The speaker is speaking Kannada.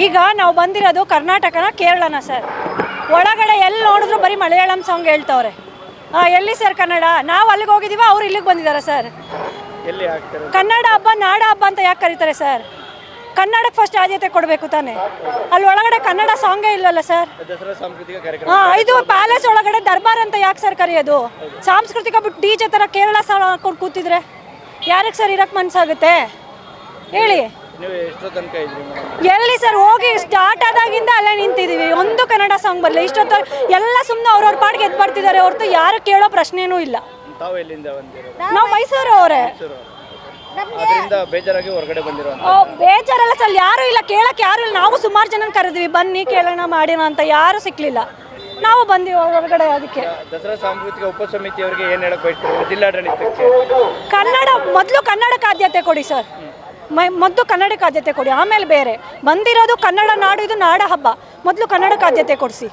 ಈಗ ನಾವು ಬಂದಿರೋದು ಕರ್ನಾಟಕನ ಕೇರಳನ ಸರ್. ಒಳಗಡೆ ಎಲ್ಲಿ ನೋಡಿದ್ರು ಬರೀ ಮಲಯಾಳಂ ಸಾಂಗ್ ಹೇಳ್ತವ್ರೆ. ಹಾಂ ಎಲ್ಲಿ ಸರ್ ಕನ್ನಡ? ನಾವು ಅಲ್ಲಿಗೆ ಹೋಗಿದ್ದೀವ ಅವ್ರು ಇಲ್ಲಿಗೆ ಬಂದಿದ್ದಾರೆ ಸರ್. ಕನ್ನಡ ಹಬ್ಬ ನಾಡ ಹಬ್ಬ ಅಂತ ಯಾಕೆ ಕರೀತಾರೆ ಸರ್? ಕನ್ನಡಕ್ಕೆ ಫಸ್ಟ್ ಆದ್ಯತೆ ಕೊಡಬೇಕು ತಾನೆ. ಅಲ್ಲಿ ಒಳಗಡೆ ಕನ್ನಡ ಸಾಂಗೇ ಇಲ್ಲಲ್ಲ ಸರ್? ಹಾಂ ಇದು ಪ್ಯಾಲೇಸ್ ಒಳಗಡೆ ದರ್ಬಾರ್ ಅಂತ ಯಾಕೆ ಸರ್ ಕರೆಯೋದು? ಸಾಂಸ್ಕೃತಿಕ ಬಿಟ್ಟು ಡಿ ಜೆ ಥರ ಕೇರಳ ಸಾಂಗ್ ಹಾಕೊಂಡು ಕೂತಿದ್ರೆ ಯಾರಿಗೆ ಸರ್ ಇರಕ್ಕೆ ಮನಸ್ಸಾಗುತ್ತೆ ಹೇಳಿ. ನೀವು ಎಷ್ಟೋ ತನಕ ಇದ್ರಿ ಮೇಡಮ್? ಎಲ್ಲಿ ಸರ್ ಹೋಗಿ ಸ್ಟಾರ್ಟ್ ಆದಾಗಿಂದ ಅಲ್ಲೇ ನಿಂತಿದೀವಿ ಒಂದು ಕನ್ನಡ ಸಾಂಗ್ ಬರಲ್ಲ ಇಷ್ಟೊತ್ತು ಎಲ್ಲ ಸುಮ್ಮನೆ ಅವ್ರವ್ರ ಪಾಡಿಗೆ ಎದ್ದು ಬರ್ತಿದ್ದಾರೆ ಹೊರತು ಯಾರು ಕೇಳೋ ಪ್ರಶ್ನೆನೂ ಇಲ್ಲ. ತಾವು ಎಲ್ಲಿಂದ ಬಂದಿರೋದು? ನಾವು ಮೈಸೂರು ಅವರೇ. ಅದರಿಂದ ಬೇಜಾರಾಗಿ ಹೊರಗಡೆ ಬಂದಿರೋ ಬೇಜಾರಲ್ಲ ಸರ್. ಯಾರು ಇಲ್ಲ ಕೇಳಕ್ಕೆ ಯಾರು ಇಲ್ಲ. ನಾವು ಸುಮಾರು ಜನ ಕರೆದ್ವಿ ಬನ್ನಿ ಕೇಳೋಣ ಮಾಡೋಣ ಅಂತ. ಯಾರು ಸಿಕ್ಲಿಲ್ಲ. ನಾವು ಬಂದಿವಿ ಹೊರಗಡೆ ಅದಕ್ಕೆ. ದಸರಾ ಸಾಂಸ್ಕೃತಿಕ ಉಪಸಮಿತಿಯವರಿಗೆ ಏನು ಹೇಳಕ್ ಬಯಸ್ತಾರೆ? ಜಿಲ್ಲಾಡಳಿತಕ್ಕೆ. ಕನ್ನಡ ಮೊದಲು ಕನ್ನಡಕ್ಕೆ ಆದ್ಯತೆ ಕೊಡಿ ಸರ್. ಮೊದಲು ಕನ್ನಡಕ್ಕೆ ಆದ್ಯತೆ ಕೊಡಿ, ಆಮೇಲೆ ಬೇರೆ. ಬಂದಿರೋದು ಕನ್ನಡ ನಾಡು, ಇದು ನಾಡ ಹಬ್ಬ. ಮೊದಲು ಕನ್ನಡಕ್ಕೆ ಆದ್ಯತೆ ಕೊಡಿಸಿ.